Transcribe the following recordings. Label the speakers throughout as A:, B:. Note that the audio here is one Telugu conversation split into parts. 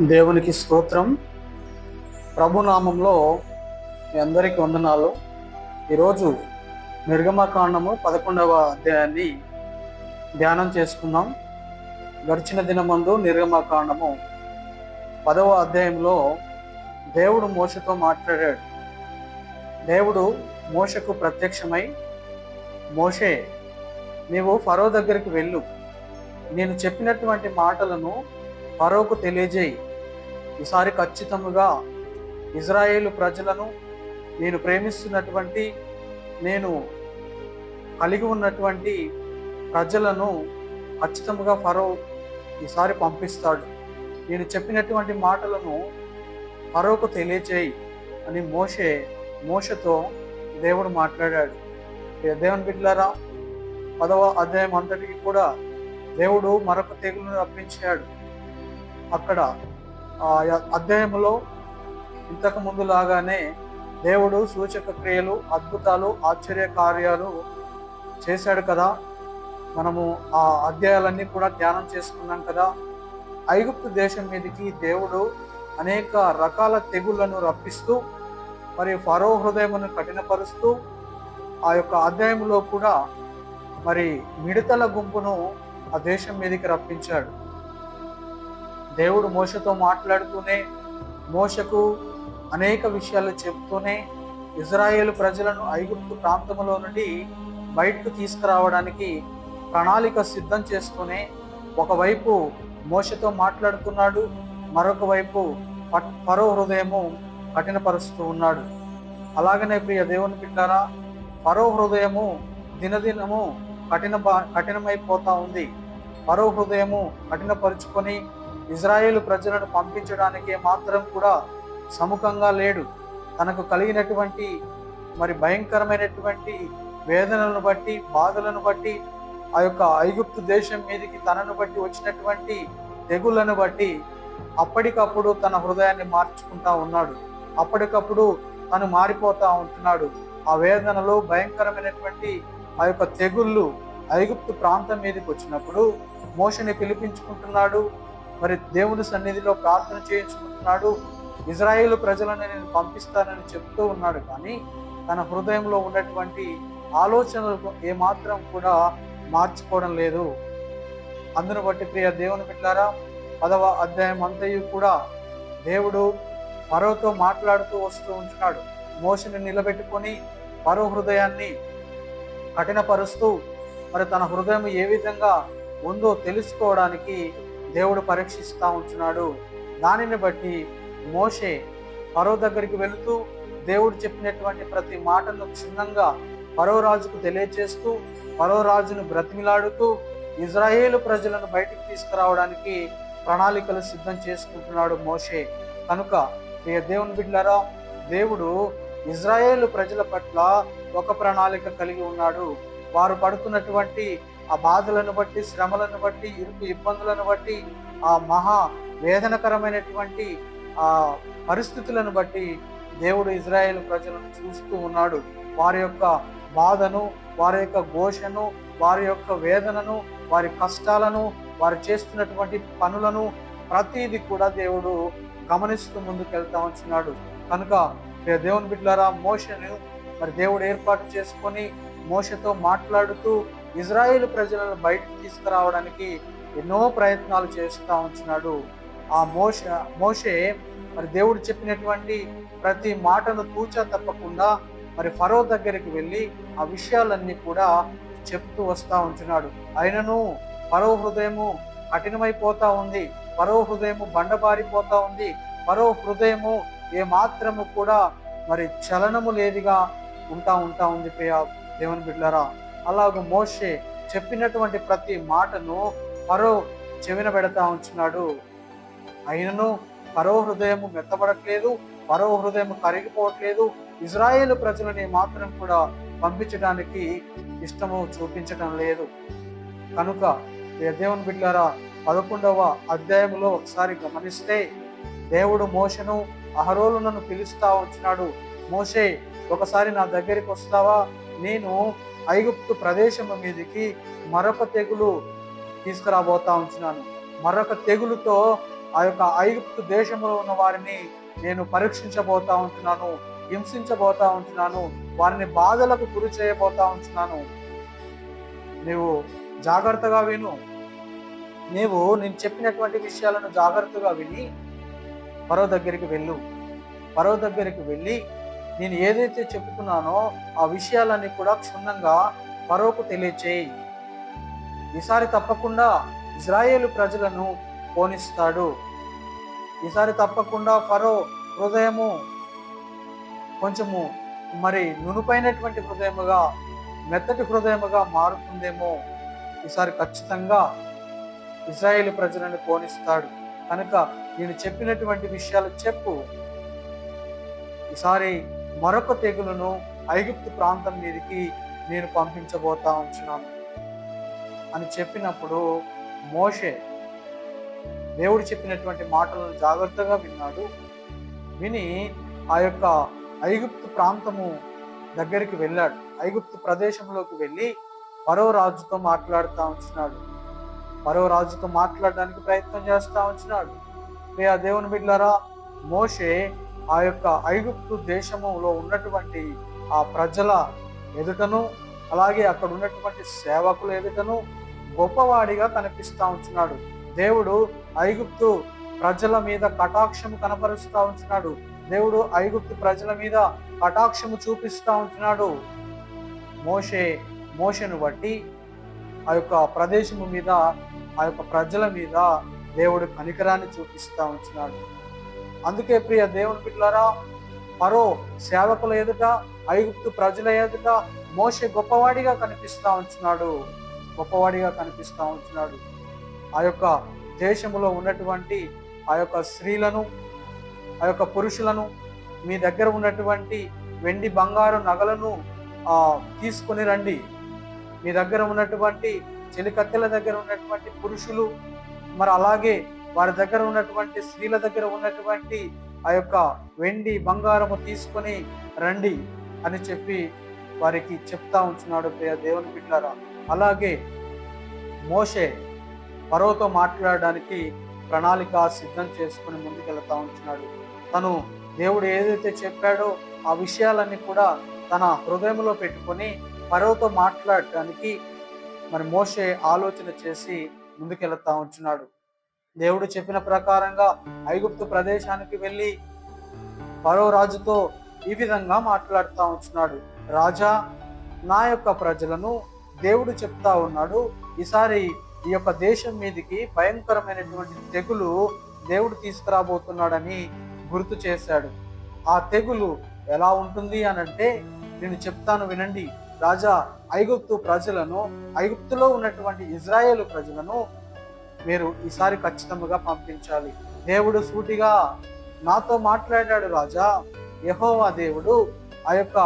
A: దేవునికి స్తోత్రం. ప్రభునామంలో మీ అందరికీ వందనాలు. ఈరోజు నిర్గమకాండము పదకొండవ అధ్యాయాన్ని ధ్యానం చేసుకున్నాం గడిచిన దినమందు నిర్గమకాండము పదవ అధ్యాయంలో దేవుడు మోసతో మాట్లాడాడు. దేవుడు మోసకు ప్రత్యక్షమై మోషే నీవు ఫరో దగ్గరికి వెళ్ళు. నేను చెప్పినటువంటి మాటలను ఫరోకు తెలియజేయి. ఈసారి ఖచ్చితముగా ఇజ్రాయేలు ప్రజలను నేను ప్రేమిస్తున్నటువంటి నేను కలిగి ఉన్నటువంటి ప్రజలను ఖచ్చితముగా ఫరో ఈసారి పంపిస్తాడు. నేను చెప్పినటువంటి మాటలను ఫరోకు తెలియజేయి అని మోషే మోషతో దేవుడు మాట్లాడాడు. ఏ దేవుని బిడ్డలారా పదవ అధ్యాయం అంతటికి కూడా దేవుడు మరొక తెగులను రప్పించాడు. అక్కడ ఆ అధ్యాయంలో ఇంతకు ముందు లాగానే దేవుడు సూచక క్రియలు అద్భుతాలు ఆశ్చర్య కార్యాలు చేశాడు కదా. మనము ఆ అధ్యాయాలన్నీ కూడా ధ్యానం చేసుకున్నాం కదా. ఐగుప్తు దేశం మీదకి దేవుడు అనేక రకాల తెగుళ్ళను రప్పిస్తూ మరి ఫరో హృదయమును కఠినపరుస్తూ ఆ యొక్క అధ్యాయంలో కూడా మరి మిడతల గుంపును ఆ దేశం మీదకి రప్పించాడు. దేవుడు మోసతో మాట్లాడుతూనే మోసకు అనేక విషయాలు చెప్తూనే ఇజ్రాయేల్ ప్రజలను ఐగుప్తు ప్రాంతంలో నుండి బయటకు తీసుకురావడానికి ప్రణాళిక సిద్ధం చేస్తూనే ఒకవైపు మోసతో మాట్లాడుతున్నాడు మరొక వైపు పట్- హృదయము కఠినపరుస్తూ ఉన్నాడు. అలాగనే ప్రియ దేవుని బిడ్డారా పరో హృదయము దినదినము కఠిన కఠినమైపోతా ఉంది. పరో హృదయము కఠినపరుచుకొని ఇజ్రాయేల్ ప్రజలను పంపించడానికే మాత్రం కూడా సముఖంగా లేడు. తనకు కలిగినటువంటి మరి భయంకరమైనటువంటి వేదనలను బట్టి బాధలను బట్టి ఆ యొక్క ఐగుప్తు దేశం మీదకి తనను బట్టి వచ్చినటువంటి తెగుళ్ళను బట్టి అప్పటికప్పుడు తన హృదయాన్ని మార్చుకుంటా ఉన్నాడు. అప్పటికప్పుడు తను మారిపోతా ఉంటున్నాడు. ఆ వేదనలో భయంకరమైనటువంటి ఆ యొక్క తెగుళ్ళు ఐగుప్తు ప్రాంతం మీదకి వచ్చినప్పుడు మోషని పిలిపించుకుంటున్నాడు. మరి దేవుని సన్నిధిలో ప్రార్థన చేయించుకుంటున్నాడు. ఇజ్రాయేల్ ప్రజలను నేను పంపిస్తానని చెప్తూ ఉన్నాడు. కానీ తన హృదయంలో ఉన్నటువంటి ఆలోచనలు ఏమాత్రం కూడా మార్చుకోవడం లేదు. అందును బట్టి ప్రియ దేవుని బిడ్డారా పదవ అధ్యాయం అంతయు కూడా దేవుడు పరోతో మాట్లాడుతూ వస్తూ ఉంటున్నాడు. మోసని నిలబెట్టుకొని పరో హృదయాన్ని కఠినపరుస్తూ మరి తన హృదయం ఏ విధంగా ఉందో తెలుసుకోవడానికి దేవుడు పరీక్షిస్తూ ఉంటున్నాడు దానిని బట్టి మోషే పరో దగ్గరికి వెళుతూ దేవుడు చెప్పినటువంటి ప్రతి మాటను క్షుణ్ణంగా పరో రాజుకు తెలియజేస్తూ పరో రాజును బ్రతిమిలాడుతూ ఇజ్రాయేలు ప్రజలను బయటికి తీసుకురావడానికి ప్రణాళికలు సిద్ధం చేసుకుంటున్నాడు మోషే. కనుక ప్రియ దేవుని బిడ్డలారా దేవుడు ఇజ్రాయేలు ప్రజల పట్ల ఒక ప్రణాళిక కలిగి ఉన్నాడు. వారు పడుతున్నటువంటి ఆ బాధలను బట్టి శ్రమలను బట్టి ఇరుకు ఇబ్బందులను బట్టి ఆ మహా వేదనకరమైనటువంటి ఆ పరిస్థితులను బట్టి దేవుడు ఇజ్రాయేల్ ప్రజలను చూస్తూ ఉన్నాడు. వారి యొక్క బాధను వారి యొక్క ఘోషను వారి యొక్క వేదనను వారి కష్టాలను వారు చేస్తున్నటువంటి పనులను ప్రతిదీ కూడా దేవుడు గమనిస్తూ ముందుకెళ్తా ఉంటున్నాడు కనుక దేవుని బిడ్డలారా మోషను మరి దేవుడు ఏర్పాటు చేసుకొని మోషతో మాట్లాడుతూ ఇజ్రాయేల్ ప్రజలను బయటకు తీసుకురావడానికి ఎన్నో ప్రయత్నాలు చేస్తూ ఉంటున్నాడు ఆ మోష మోషే. మరి దేవుడు చెప్పినటువంటి ప్రతి మాటను తూచా తప్పకుండా మరి ఫరో దగ్గరికి వెళ్ళి ఆ విషయాలన్నీ కూడా చెప్తూ వస్తూ ఉంటున్నాడు అయినను ఫరో హృదయము కఠినమైపోతా ఉంది. ఫరో హృదయము బండబారిపోతా ఉంది. ఫరో హృదయము ఏమాత్రము కూడా మరి చలనము లేదిగా ఉంటా ఉంటా ఉంది ప్రియ దేవుని బిడ్లరా అలాగ మోషే చెప్పినటువంటి ప్రతి మాటను ఫరో చెవిన పెడతా ఉంచున్నాడు అయినను ఫరో హృదయం మెత్తబడట్లేదు ఫరో హృదయం కరిగిపోవట్లేదు. ఇజ్రాయేల్ ప్రజలని మాత్రం కూడా పంపించడానికి ఇష్టము చూపించటం లేదు. కనుక దేవుని బిడ్డారా పదకొండవ అధ్యాయంలో ఒకసారి గమనిస్తే దేవుడు మోషను అహరోలు నన్ను పిలుస్తా ఉంటున్నాడు మోషే ఒకసారి నా దగ్గరికి వస్తావా? నేను ఐగుప్తు ప్రదేశము మీదకి మరొక తెగులు తీసుకురాబోతా ఉంటున్నాను మరొక తెగులుతో ఆ యొక్క ఐగుప్తు దేశంలో ఉన్న వారిని నేను పరీక్షించబోతా ఉంటున్నాను హింసించబోతా ఉంటున్నాను వారిని బాధలకు గురి చేయబోతా ఉంటున్నాను నీవు జాగ్రత్తగా విను. నీవు నేను చెప్పినటువంటి విషయాలను జాగ్రత్తగా విని పరో దగ్గరికి వెళ్ళు. పరో దగ్గరికి వెళ్ళి నేను ఏదైతే చెప్పుకున్నానో ఆ విషయాలన్నీ కూడా క్షుణ్ణంగా పరోకు తెలియచేయి. ఈసారి తప్పకుండా ఇజ్రాయేలు ప్రజలను పోనిస్తాడు. ఈసారి తప్పకుండా ఫరో హృదయము కొంచెము మరి నునుపైనటువంటి హృదయముగా మెత్తటి హృదయముగా మారుతుందేమో ఈసారి ఖచ్చితంగా ఇజ్రాయేల్ ప్రజలను పోనిస్తాడు. కనుక నేను చెప్పినటువంటి విషయాలు చెప్పు. ఈసారి మరొక తెగులను ఐగుప్తు ప్రాంతం మీదకి నేను పంపించబోతా ఉంచున్నాను. అని చెప్పినప్పుడు మోషే దేవుడు చెప్పినటువంటి మాటలను జాగ్రత్తగా విన్నాడు. విని ఆ యొక్క ఐగుప్తు ప్రాంతము దగ్గరికి వెళ్ళాడు. ఐగుప్తు ప్రదేశంలోకి వెళ్ళి పరో రాజుతో మాట్లాడుతూ ఉంచినాడు పరో రాజుతో మాట్లాడడానికి ప్రయత్నం చేస్తూ ఉంటున్నాడు ప్రియా దేవుని బిడ్డలారా మోషే ఆ యొక్క ఐగుప్తు దేశములో ఉన్నటువంటి ఆ ప్రజల ఎదుటను అలాగే అక్కడ ఉన్నటువంటి సేవకుల ఎదుటను గొప్పవాడిగా కనిపిస్తూ ఉంటున్నాడు దేవుడు ఐగుప్తు ప్రజల మీద కటాక్షము కనపరుస్తూ ఉంటున్నాడు దేవుడు ఐగుప్తు ప్రజల మీద కటాక్షము చూపిస్తూ ఉంటున్నాడు మోషే మోషను బట్టి ఆ యొక్క ప్రదేశము మీద ఆ యొక్క ప్రజల మీద దేవుడు కనికరాన్ని చూపిస్తూ ఉంటున్నాడు అందుకే ప్రియ దేవుని బిడ్డలారా పరో సేవకుల ఎదుట ఐగుప్తు ప్రజల ఎదుట మోసే గొప్పవాడిగా కనిపిస్తూ ఉంటున్నాడు గొప్పవాడిగా కనిపిస్తూ ఉంటున్నాడు ఆ యొక్క దేశంలో ఉన్నటువంటి ఆ యొక్క స్త్రీలను ఆ యొక్క పురుషులను మీ దగ్గర ఉన్నటువంటి వెండి బంగారు నగలను తీసుకొని రండి. మీ దగ్గర ఉన్నటువంటి చెలికత్తెల దగ్గర ఉన్నటువంటి పురుషులు మరి అలాగే వారి దగ్గర ఉన్నటువంటి స్త్రీల దగ్గర ఉన్నటువంటి ఆ యొక్క వెండి బంగారము తీసుకొని రండి అని చెప్పి వారికి చెప్తా ఉంటున్నాడు ప్రియ దేవుని బిడ్డారా. అలాగే మోషే పరోతో మాట్లాడడానికి ప్రణాళిక సిద్ధం చేసుకుని ముందుకెళ్తా ఉంటున్నాడు తను దేవుడు ఏదైతే చెప్పాడో ఆ విషయాలన్నీ కూడా తన హృదయంలో పెట్టుకొని పరోతో మాట్లాడటానికి మరి మోషే ఆలోచన చేసి ముందుకెళ్తా ఉంటున్నాడు దేవుడు చెప్పిన ప్రకారంగా ఐగుప్తు ప్రదేశానికి వెళ్ళి పరో రాజుతో ఈ విధంగా మాట్లాడుతూ ఉంటున్నాడు. రాజా నా యొక్క ప్రజలను దేవుడు చెప్తా ఉన్నాడు. ఈసారి ఈ యొక్క దేశం మీదకి భయంకరమైనటువంటి తెగులు దేవుడు తీసుకురాబోతున్నాడని గుర్తు చేశాడు. ఆ తెగులు ఎలా ఉంటుంది అని అంటే నేను చెప్తాను వినండి. రాజా ఐగుప్తు ప్రజలను ఐగుప్తులో ఉన్నటువంటి ఇజ్రాయేల్ ప్రజలను మీరు ఈసారి ఖచ్చితంగా పంపించాలి. దేవుడు సూటిగా నాతో మాట్లాడాడు రాజా. యహోవా దేవుడు ఆ యొక్క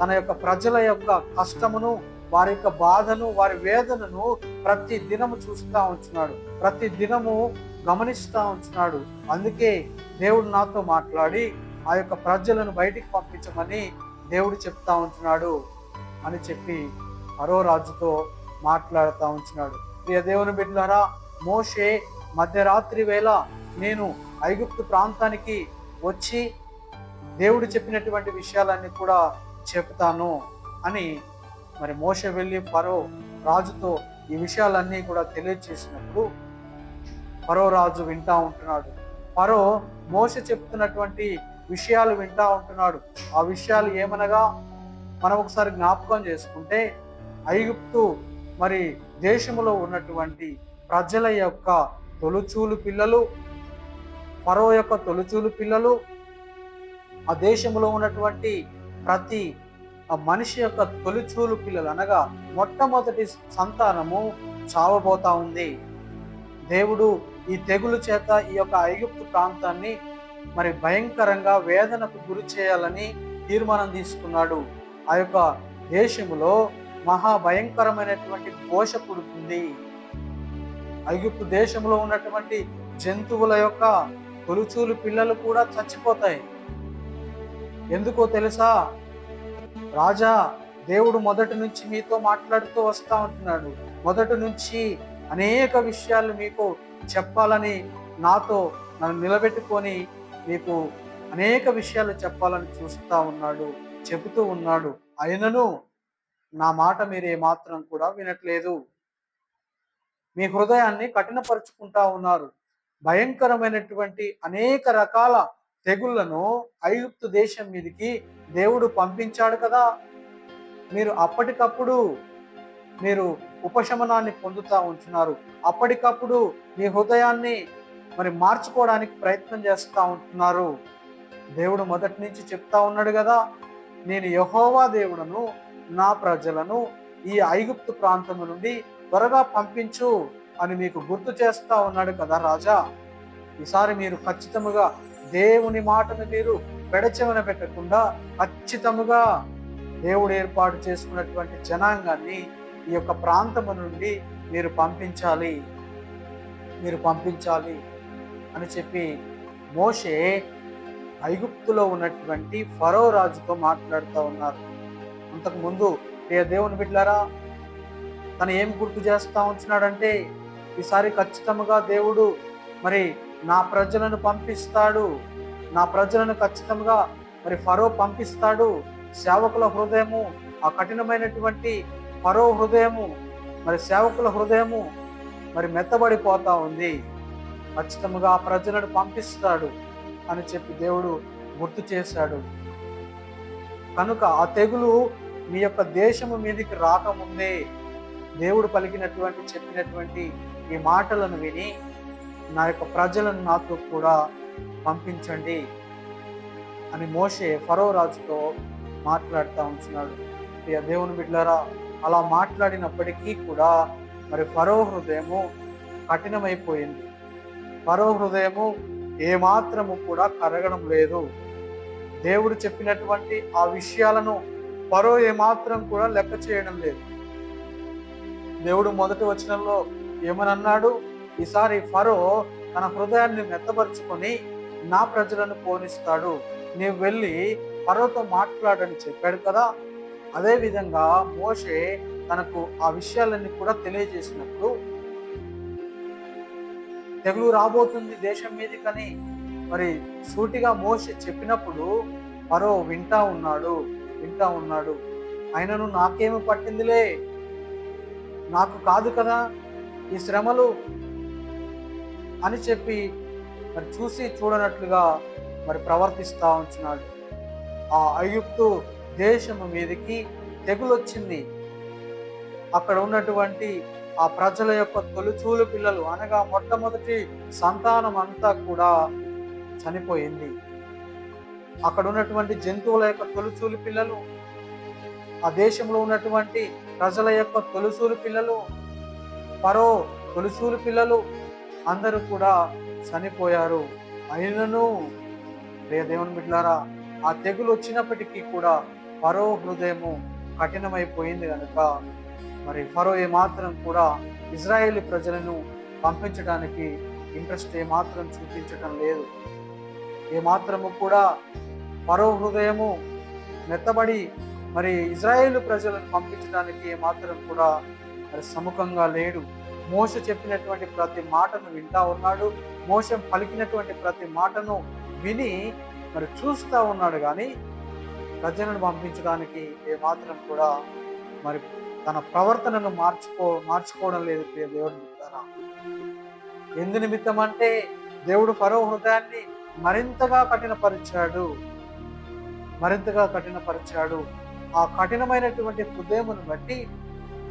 A: తన యొక్క ప్రజల యొక్క కష్టమును వారి యొక్క బాధను వారి వేదనను ప్రతి దినము చూస్తూ ఉంటున్నాడు ప్రతి దినము గమనిస్తూ ఉంటున్నాడు అందుకే దేవుడు నాతో మాట్లాడి ఆ యొక్క ప్రజలను బయటికి పంపించమని దేవుడు చెప్తా ఉంటున్నాడు అని చెప్పి మరో రాజుతో మాట్లాడుతూ ఉంటున్నాడు ప్రియ దేవుని బిడ్డలారా మోషే మధ్యరాత్రి వేళ నేను ఐగుప్తు ప్రాంతానికి వచ్చి దేవుడు చెప్పినటువంటి విషయాలన్నీ కూడా చెప్తాను అని మరి మోష వెళ్ళి పరో రాజుతో ఈ విషయాలన్నీ కూడా తెలియజేసినప్పుడు పరో రాజు వింటా ఉంటున్నాడు. పరో మోస చెప్తున్నటువంటి విషయాలు వింటా ఉంటున్నాడు. ఆ విషయాలు ఏమనగా మనం ఒకసారి జ్ఞాపకం చేసుకుంటే ఐగుప్తు మరి దేశంలో ఉన్నటువంటి ప్రజల యొక్క తొలుచూలు పిల్లలు ఫరో యొక్క తొలుచూలు పిల్లలు ఆ దేశంలో ఉన్నటువంటి ప్రతి ఆ మనిషి యొక్క తొలిచూలు పిల్లలు అనగా మొట్టమొదటి సంతానము చావబోతా ఉంది. దేవుడు ఈ తెగులు చేత ఈ యొక్క ఐగుప్తు ప్రాంతాన్ని మరి భయంకరంగా వేదనకు గురి చేయాలని తీర్మానం తీసుకున్నాడు. ఆ యొక్క దేశంలో మహా భయంకరమైనటువంటి ఘోష పుడుతుంది ఐగుప్తు దేశంలో ఉన్నటువంటి జంతువుల యొక్క తొలుచూలు పిల్లలు కూడా చచ్చిపోతాయి. ఎందుకో తెలుసా? రాజా దేవుడు మొదటి నుంచి మీతో మాట్లాడుతూ వస్తా ఉంటున్నాడు. మొదటి నుంచి అనేక విషయాలు మీకు చెప్పాలని నాతో నన్ను నిలబెట్టుకొని మీకు అనేక విషయాలు చెప్పాలని చూస్తూ ఉన్నాడు చెబుతూ ఉన్నాడు. అయినను నా మాట మీరు ఏమాత్రం కూడా వినట్లేదు. మీ హృదయాన్ని కఠినపరుచుకుంటా ఉన్నారు. భయంకరమైనటువంటి అనేక రకాల తెగుళ్ళను ఐగుప్తు దేశం మీదకి దేవుడు పంపించాడు కదా. మీరు అప్పటికప్పుడు మీరు ఉపశమనాన్ని పొందుతా ఉంటున్నారు. అప్పటికప్పుడు మీ హృదయాన్ని మరి మార్చుకోవడానికి ప్రయత్నం చేస్తూ ఉంటున్నారు. దేవుడు మొదటి నుంచి చెప్తా ఉన్నాడు కదా నేను యహోవా దేవుడను నా ప్రజలను ఈ ఐగుప్తు ప్రాంతం నుండి త్వరగా పంపించు అని మీకు గుర్తు చేస్తా ఉన్నాడు కదా రాజా. ఈసారి మీరు ఖచ్చితముగా దేవుని మాటను మీరు పెడచెవన పెట్టకుండా ఖచ్చితముగా దేవుడు ఏర్పాటు చేసుకున్నటువంటి జనాంగాన్ని ఈ యొక్క ప్రాంతము నుండి మీరు పంపించాలి మీరు పంపించాలి అని చెప్పి మోషే ఐగుప్తులో ఉన్నటువంటి ఫరో రాజుతో మాట్లాడుతూ ఉన్నారు. అంతకుముందు ఏ దేవుని బిడ్డారా తను ఏం గుర్తు చేస్తా ఉంటున్నాడంటే ఈసారి ఖచ్చితంగా దేవుడు మరి నా ప్రజలను పంపిస్తాడు. నా ప్రజలను ఖచ్చితంగా మరి ఫరో పంపిస్తాడు. సేవకుల హృదయము ఆ కఠినమైనటువంటి ఫరో హృదయము మరి సేవకుల హృదయము మరి మెత్తబడిపోతా ఉంది. ఖచ్చితంగా ఆ ప్రజలను పంపిస్తాడు అని చెప్పి దేవుడు గుర్తు చేశాడు. కనుక ఆ తెగులు మీ యొక్క దేశము మీదకి రాకముందే దేవుడు పలికినటువంటి చెప్పినటువంటి ఈ మాటలను విని నా యొక్క ప్రజలను నాతో కూడా పంపించండి అని మోషే ఫరో రాజుతో మాట్లాడుతూ ఉంటున్నాడు. ప్రియ దేవుని బిడ్డలారా అలా మాట్లాడినప్పటికీ కూడా మరి ఫరో హృదయము కఠినమైపోయింది. ఫరో హృదయము ఏమాత్రము కూడా కరగడం లేదు. దేవుడు చెప్పినటువంటి ఆ విషయాలను ఫరో ఏమాత్రం కూడా లెక్క చేయడం లేదు. దేవుడు మొదటి వచనంలో ఏమనన్నాడు? ఈసారి ఫరో తన హృదయాన్ని మెత్తపరుచుకొని నా ప్రజలను పోనిస్తాడు. నీవు వెళ్ళి ఫరోతో మాట్లాడని చెప్పాడు కదా? అదేవిధంగా మోషే తనకు ఆ విషయాలన్నీ కూడా తెలియజేసినప్పుడు తెగులు రాబోతుంది దేశం మీదకని మరి సూటిగా మోషే చెప్పినప్పుడు ఫరో వింటా ఉన్నాడు వింటా ఉన్నాడు. ఆయనను నాకేమి పట్టిందిలే? నాకు కాదు కదా ఈ శ్రమలు అని చెప్పి మరి చూసి చూడనట్లుగా మరి ప్రవర్తిస్తూ ఉంటున్నాడు ఆ అయుప్తు దేశము మీదకి తెగులొచ్చింది. అక్కడ ఉన్నటువంటి ఆ ప్రజల యొక్క తొలిచూలు పిల్లలు అనగా మొట్టమొదటి సంతానం అంతా కూడా చనిపోయింది. అక్కడ ఉన్నటువంటి జంతువుల యొక్క తొలిచూలు పిల్లలు ఆ దేశంలో ఉన్నటువంటి ప్రజల యొక్క తొలుసూలు పిల్లలు పరో తొలుసూలు పిల్లలు అందరూ కూడా చనిపోయారు. అయినను ప్రియ దేవుని బిడ్డారా ఆ తెగులు వచ్చినప్పటికీ కూడా ఫరో హృదయము కఠినమైపోయింది కనుక మరి ఫరో ఏమాత్రం కూడా ఇజ్రాయేల్ ప్రజలను పంపించడానికి ఇంట్రెస్ట్ ఏమాత్రం చూపించడం లేదు. ఏమాత్రము కూడా పరో హృదయము మెత్తబడి మరి ఇజ్రాయేల్ ప్రజలను పంపించడానికి ఏమాత్రం కూడా మరి సముఖంగా లేడు. మోస చెప్పినటువంటి ప్రతి మాటను వింటా ఉన్నాడు. మోసం పలికినటువంటి ప్రతి మాటను విని మరి చూస్తూ ఉన్నాడు కానీ ప్రజలను పంపించడానికి ఏమాత్రం కూడా మరి తన ప్రవర్తనను మార్చుకో మార్చుకోవడం లేదు ప్రియ దేవుడు చెప్తారా ఎందు నిమిత్తం అంటే దేవుడు ఫరో హృదయాన్ని మరింతగా కఠినపరిచాడు. మరింతగా కఠినపరిచాడు. ఆ కఠినమైనటువంటి హృదయమును బట్టి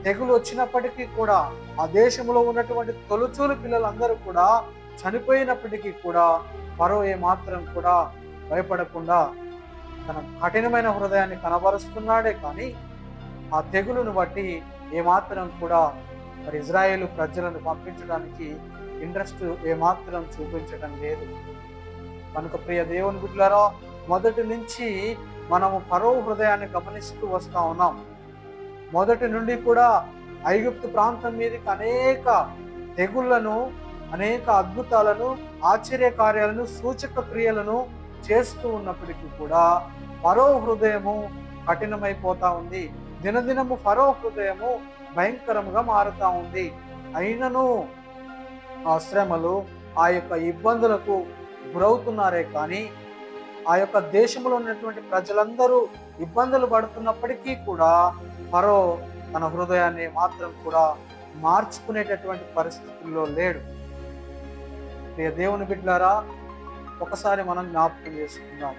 A: తెగులు వచ్చినప్పటికీ కూడా ఆ దేశంలో ఉన్నటువంటి తొలుచూలు పిల్లలందరూ కూడా చనిపోయినప్పటికీ కూడా మరో ఏమాత్రం కూడా భయపడకుండా తన కఠినమైన హృదయాన్ని కనబరుస్తున్నాడే కానీ ఆ తెగులును బట్టి ఏమాత్రం కూడా మరి ఇజ్రాయేల్ ప్రజలను పంపించడానికి ఇంట్రెస్ట్ ఏమాత్రం చూపించడం లేదు. కనుక ప్రియ దేవుని బిడ్డలారా మొదటి నుంచి మనము పరో హృదయాన్ని గమనిస్తూ వస్తూ ఉన్నాం. మొదటి నుండి కూడా ఐగుప్తు ప్రాంతం మీదకి అనేక తెగుళ్ళను అనేక అద్భుతాలను ఆశ్చర్య కార్యాలను సూచక క్రియలను చేస్తూ ఉన్నప్పటికీ కూడా ఫరో హృదయము కఠినమైపోతా ఉంది. దినదినము ఫరో హృదయము భయంకరముగా మారుతా ఉంది. అయినను ఆ శ్రమలు ఆ యొక్క ఇబ్బందులకు గురవుతున్నారే కానీ ఆ యొక్క దేశంలో ఉన్నటువంటి ప్రజలందరూ ఇబ్బందులు పడుతున్నప్పటికీ కూడా మరో తన హృదయాన్ని మాత్రం కూడా మార్చుకునేటటువంటి పరిస్థితుల్లో లేడు. ప్రియ దేవుని బిడ్డారా ఒకసారి మనం జ్ఞాపకం చేసుకుందాం.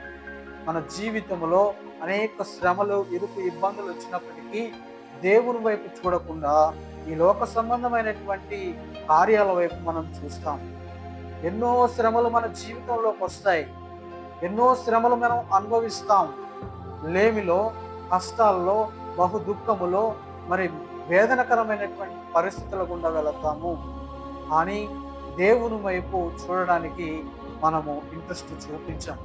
A: మన జీవితంలో అనేక శ్రమలు ఇరుకు ఇబ్బందులు వచ్చినప్పటికీ దేవుని వైపు చూడకుండా ఈ లోక సంబంధమైనటువంటి కార్యాల వైపు మనం చూస్తాం. ఎన్నో శ్రమలు మన జీవితంలోకి వస్తాయి. ఎన్నో శ్రమలు మనం అనుభవిస్తాం. లేమిలో కష్టాల్లో బహు దుఃఖములో మరి వేదనకరమైనటువంటి పరిస్థితుల గుండా వెళతాము. కానీ దేవుని వైపు చూడడానికి మనము ఇంట్రెస్ట్ చూపించాం.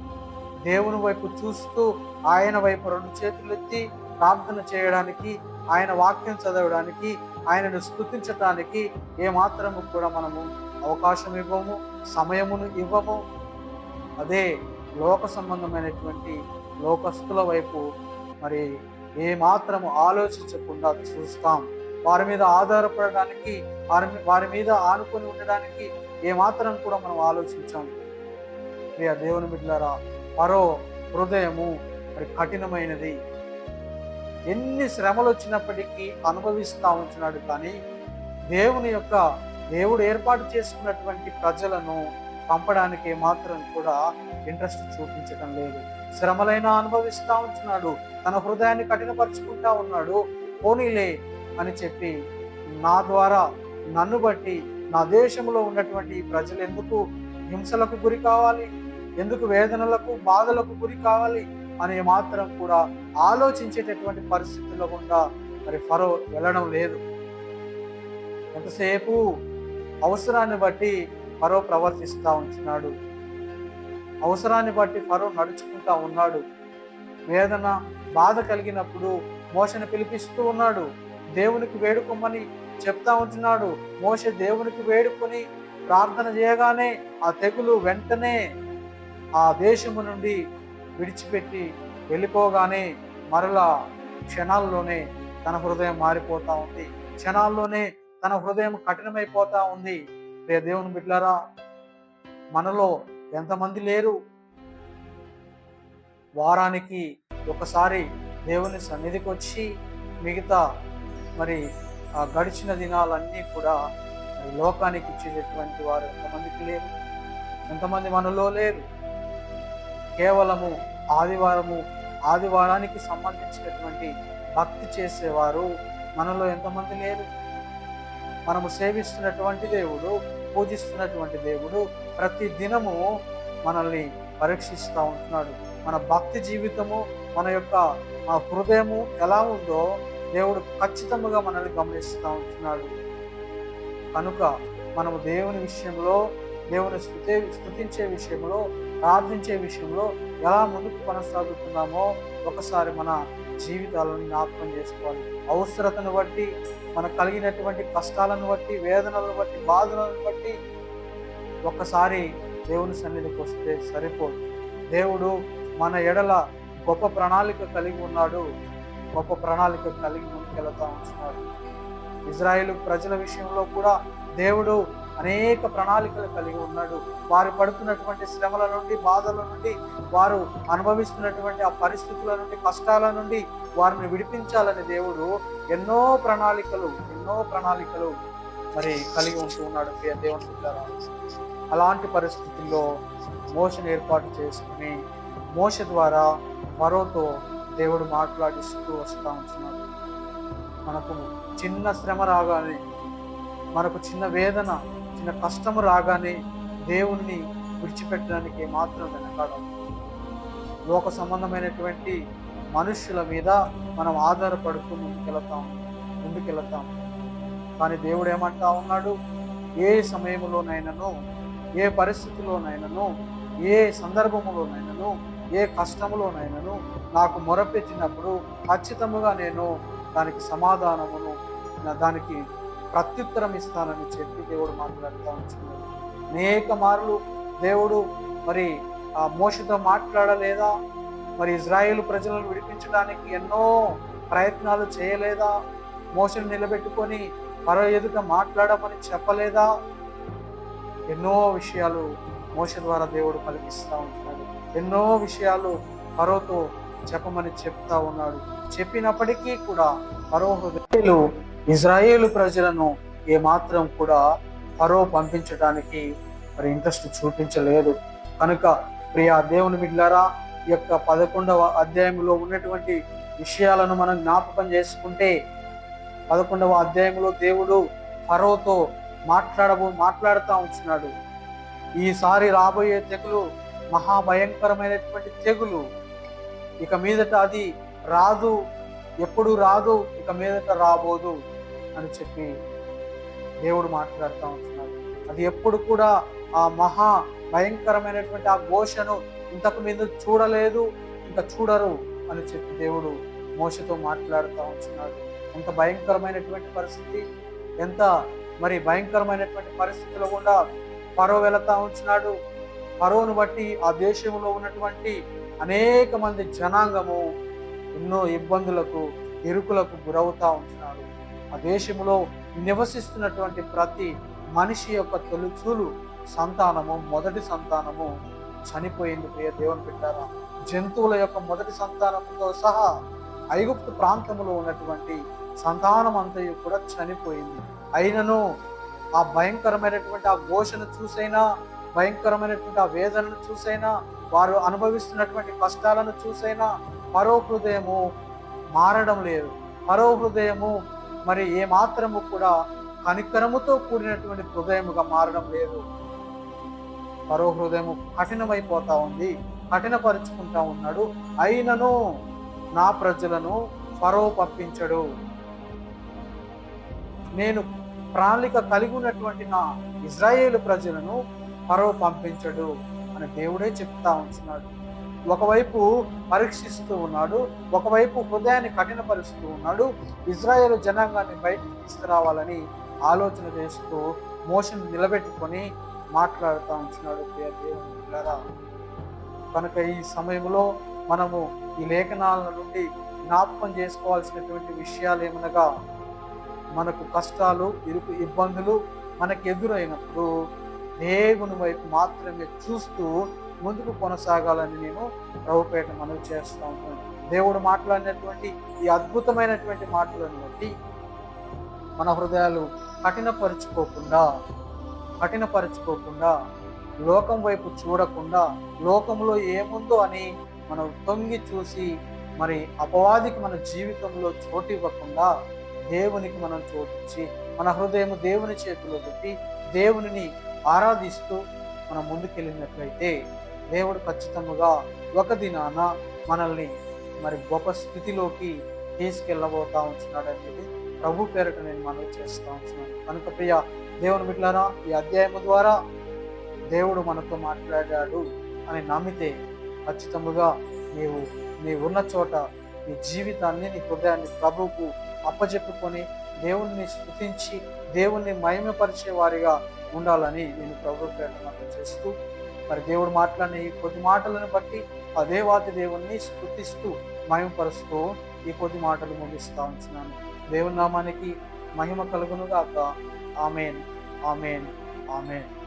A: దేవుని వైపు చూస్తూ ఆయన వైపు రెండు చేతులు ఎత్తి ప్రార్థన చేయడానికి ఆయన వాక్యం చదవడానికి ఆయనను స్థుతించటానికి ఏమాత్రము కూడా మనము అవకాశం ఇవ్వము సమయమును ఇవ్వము. అదే లోక సంబంధమైనటువంటి లోకస్తుల వైపు మరి ఏ మాత్రము ఆలోచించకుండా చూస్తాం. వారి మీద ఆధారపడడానికి వారి వారి మీద ఆనుకొని ఉండడానికి ఏమాత్రం కూడా మనం ఆలోచించాం. ప్రియ దేవుని బిడ్డారా మరో హృదయము మరి కఠినమైనది. ఎన్ని శ్రమలు వచ్చినప్పటికీ అనుభవిస్తూ ఉంటున్నాడు కానీ దేవుని యొక్క దేవుడు ఏర్పాటు చేసుకున్నటువంటి ప్రజలను పంపడానికి మాత్రం కూడా ఇంట్రెస్ట్ చూపించడం లేదు. శ్రమలైనా అనుభవిస్తూ ఉంటున్నాడు. తన హృదయాన్ని కఠినపరుచుకుంటా ఉన్నాడు. పోనీలే అని చెప్పి నా ద్వారా నన్ను బట్టి నా దేశంలో ఉన్నటువంటి ప్రజలు ఎందుకు హింసలకు గురి కావాలి? ఎందుకు వేదనలకు బాధలకు గురి కావాలి? అని మాత్రం కూడా ఆలోచించేటటువంటి పరిస్థితుల్లో గుండా మరి ఫరో వెళ్ళడం లేదు. ఎంతసేపు అవసరాన్ని బట్టి ఫరో ప్రవర్తిస్తూ ఉంటున్నాడు. అవసరాన్ని బట్టి ఫరో నడుచుకుంటా ఉన్నాడు. వేదన బాధ కలిగినప్పుడు మోసను పిలిపిస్తూ ఉన్నాడు. దేవునికి వేడుకోమని చెప్తా ఉంటున్నాడు. మోస దేవునికి వేడుకొని ప్రార్థన చేయగానే ఆ తెగులు వెంటనే ఆ దేశము నుండి విడిచిపెట్టి వెళ్ళిపోగానే మరలా క్షణాల్లోనే తన హృదయం మారిపోతా ఉంది. క్షణాల్లోనే తన హృదయం కఠినమైపోతా ఉంది. రే దేవుని బిడ్లారా మనలో ఎంతమంది లేరు? వారానికి ఒకసారి దేవుని సన్నిధికి వచ్చి మిగతా మరి ఆ గడిచిన దినాలన్నీ కూడా మరి లోకానికి ఇచ్చేటటువంటి వారు ఎంతమందికి లేరు? ఎంతమంది మనలో లేరు? కేవలము ఆదివారము ఆదివారానికి సంబంధించినటువంటి భక్తి చేసేవారు మనలో ఎంతమంది లేరు? మనము సేవిస్తున్నటువంటి దేవుడు పూజిస్తున్నటువంటి దేవుడు ప్రతి దినము మనల్ని పరీక్షిస్తూ ఉంటున్నాడు. మన భక్తి జీవితము మన యొక్క హృదయము ఎలా ఉందో దేవుడు ఖచ్చితంగా మనల్ని గమనిస్తూ ఉంటున్నాడు. కనుక మనము దేవుని విషయంలో దేవుని స్థుతి స్థుతించే విషయంలో ప్రార్థించే విషయంలో ఎలా ముందుకు కొనసాగుతున్నామో ఒకసారి మన జీవితాలను జ్ఞాపకం చేసుకోవాలి. అవసరతను బట్టి మనకు కలిగినటువంటి కష్టాలను బట్టి వేదనలను బట్టి బాధలను బట్టి ఒక్కసారి దేవుని సన్నిధికి వస్తే సరిపోదు. దేవుడు మన ఎడల గొప్ప ప్రణాళిక కలిగి ఉన్నాడు. గొప్ప ప్రణాళిక కలిగి ముందుకెళ్తా ఉంటున్నాడు. ఇజ్రాయేల్ ప్రజల విషయంలో కూడా దేవుడు అనేక ప్రణాళికలు కలిగి ఉన్నాడు వారు పడుతున్నటువంటి శ్రమల నుండి బాధల నుండి వారు అనుభవిస్తున్నటువంటి ఆ పరిస్థితుల నుండి కష్టాల నుండి వారిని విడిపించాలని దేవుడు ఎన్నో ప్రణాళికలు ఎన్నో ప్రణాళికలు మరి కలిగి ఉంటూ ఉన్నాడు దేవుని బిడ్డలారా. అలాంటి పరిస్థితుల్లో మోసను ఏర్పాటు చేసుకుని మోస ద్వారా మరోతో దేవుడు మాట్లాడిస్తూ వస్తూ ఉంటున్నాడు మనకు చిన్న శ్రమ రాగానే మనకు చిన్న వేదన చిన్న కష్టము రాగానే దేవుణ్ణి విడిచిపెట్టడానికి మాత్రం వెనకాడం లోక సంబంధమైనటువంటి మనుష్యుల మీద మనం ఆధారపడుతూ ముందుకెళ్తాం ముందుకెళ్తాం. కానీ దేవుడు ఏమంటా ఉన్నాడు? ఏ సమయంలోనైనాను ఏ పరిస్థితిలోనైనాను ఏ సందర్భములోనైనాను ఏ కష్టములోనైనాను నాకు మొరపెట్టినప్పుడు ఖచ్చితముగా నేను దానికి సమాధానమును దానికి ప్రత్యుత్తరం ఇస్తానని చెప్పి దేవుడు మాట్లాడుతూ ఉంటున్నాడు అనేక మార్లు దేవుడు మరి ఆ మోషతో మాట్లాడలేదా? మరి ఇజ్రాయేల్ ప్రజలను విడిపించడానికి ఎన్నో ప్రయత్నాలు చేయలేదా? మోసను నిలబెట్టుకొని మరో ఎదుట మాట్లాడమని చెప్పలేదా? ఎన్నో విషయాలు మోస ద్వారా దేవుడు పలికిస్తూ ఉంటున్నాడు ఎన్నో విషయాలు పరోతో చెప్పమని చెప్తా ఉన్నాడు. చెప్పినప్పటికీ కూడా ఫరో హృదయాలు ఇజ్రాయేల్ ప్రజలను ఏమాత్రం కూడా ఫరో పంపించడానికి మరి ఇంట్రెస్ట్ చూపించలేదు. కనుక ప్రియా దేవుని బిడ్డారా ఈ యొక్క పదకొండవ అధ్యాయంలో ఉన్నటువంటి విషయాలను మనం జ్ఞాపకం చేసుకుంటే పదకొండవ అధ్యాయంలో దేవుడు ఫరోతో మాట్లాడబో మాట్లాడుతూ ఉంటున్నాడు ఈసారి రాబోయే తెగులు మహాభయంకరమైనటువంటి తెగులు ఇక మీదట అది రాదు ఎప్పుడు రాదు ఇక మీదట రాబోదు. అని చెప్పి దేవుడు మాట్లాడుతూ ఉంటున్నాడు. అది ఎప్పుడు కూడా ఆ మహా భయంకరమైనటువంటి ఆ ఘోషను ఇంతకు మీద చూడలేదు ఇంకా చూడరు అని చెప్పి దేవుడు మోసతో మాట్లాడుతూ ఉంటున్నాడు. ఎంత భయంకరమైనటువంటి పరిస్థితి ఎంత మరి భయంకరమైనటువంటి పరిస్థితిలో కూడా పరో వెళతా ఉంటున్నాడు. పరోను బట్టి ఆ దేశంలో ఉన్నటువంటి అనేక మంది జనాంగము ఎన్నో ఇబ్బందులకు ఇరుకులకు గురవుతూ ఉంటున్నాడు. ఆ దేశంలో నివసిస్తున్నటువంటి ప్రతి మనిషి యొక్క తొలుచూలు సంతానము మొదటి సంతానము చనిపోయింది ప్రియ దేవుని పెట్టారా జంతువుల యొక్క మొదటి సంతానంతో సహా ఐగుప్తు ప్రాంతంలో ఉన్నటువంటి సంతానం అంతయు కూడా చనిపోయింది. అయినను ఆ భయంకరమైనటువంటి ఆ ఘోషను చూసైనా భయంకరమైనటువంటి ఆ వేదనను చూసైనా వారు అనుభవిస్తున్నటువంటి కష్టాలను చూసైనా పరో హృదయము మారడం లేదు. పరో హృదయము మరి ఏమాత్రము కూడా కనికరముతో కూడినటువంటి హృదయముగా మారడం లేదు. మరో హృదయము కఠినమైపోతా ఉంది కఠినపరుచుకుంటా ఉన్నాడు. అయినను నా ప్రజలను ఫరో పంపించడు. నేను ప్రణాళిక కలిగి ఉన్నటువంటి నా ఇజ్రాయేల్ ప్రజలను ఫరో పంపించడు అని దేవుడే చెప్తా ఉంటున్నాడు. ఒకవైపు పరీక్షిస్తూ ఉన్నాడు ఒకవైపు హృదయాన్ని కఠినపరుస్తూ ఉన్నాడు. ఇజ్రాయేల్ జనాంగాన్ని బయటకు తీసుకురావాలని ఆలోచన చేస్తూ మోషన్ నిలబెట్టుకొని మాట్లాడుతూ ఉంటున్నాడు ప్రియ దేవుని కనుక ఈ సమయంలో మనము ఈ లేఖనాల నుండి జ్ఞాపకం చేసుకోవాల్సినటువంటి విషయాలు ఏమనగా మనకు కష్టాలు ఇరుకు ఇబ్బందులు మనకు ఎదురైనప్పుడు దేవుని వైపు మాత్రమే చూస్తూ ముందుకు కొనసాగాలని నేను ప్రభుపేట మనవి చేస్తూ ఉంటాను దేవుడు మాట్లాడినటువంటి ఈ అద్భుతమైనటువంటి మాటలను బట్టి మన హృదయాలు కఠినపరుచుకోకుండా కఠినపరుచుకోకుండా లోకం వైపు చూడకుండా లోకంలో ఏముందో అని మనం తొంగి చూసి మరి అపవాదికి మన జీవితంలో చోటు ఇవ్వకుండా దేవునికి మనం చోటిచ్చి మన హృదయం దేవుని చేతిలో పెట్టి దేవునిని ఆరాధిస్తూ మనం ముందుకెళ్ళినట్లయితే దేవుడు ఖచ్చితంగా ఒక దినాన మనల్ని మరి గొప్ప స్థితిలోకి తీసుకెళ్ళబోతా ఉంటున్నాడు అనేది ప్రభు పేరట నేను మనం చేస్తూ ఉంటున్నాను. కనుక ప్రియ దేవుని బిడ్డలారా ఈ అధ్యాయము ద్వారా దేవుడు మనతో మాట్లాడాడు అని నమ్మితే ఖచ్చితముగా నీవు నీ ఉన్న చోట నీ జీవితాన్ని నీ హృదయాన్ని ప్రభువుకు అప్పచెప్పుకొని దేవుణ్ణి స్థుతించి దేవుణ్ణి మహిమపరిచే వారిగా ఉండాలని నేను ప్రభు ప్రయత్నం చేస్తూ మరి దేవుడు మాట్లాడిన ఈ కొద్ది మాటలను బట్టి ఆ దేవాతి దేవుణ్ణి స్థుతిస్తూ మహిమపరుస్తూ ఈ కొద్ది మాటలు ముగిస్తా ఉంటున్నాను దేవుని నామానికి మహిమ కలుగునుగాక. ఆమెన్. ఆమెన్. ఆమెన్.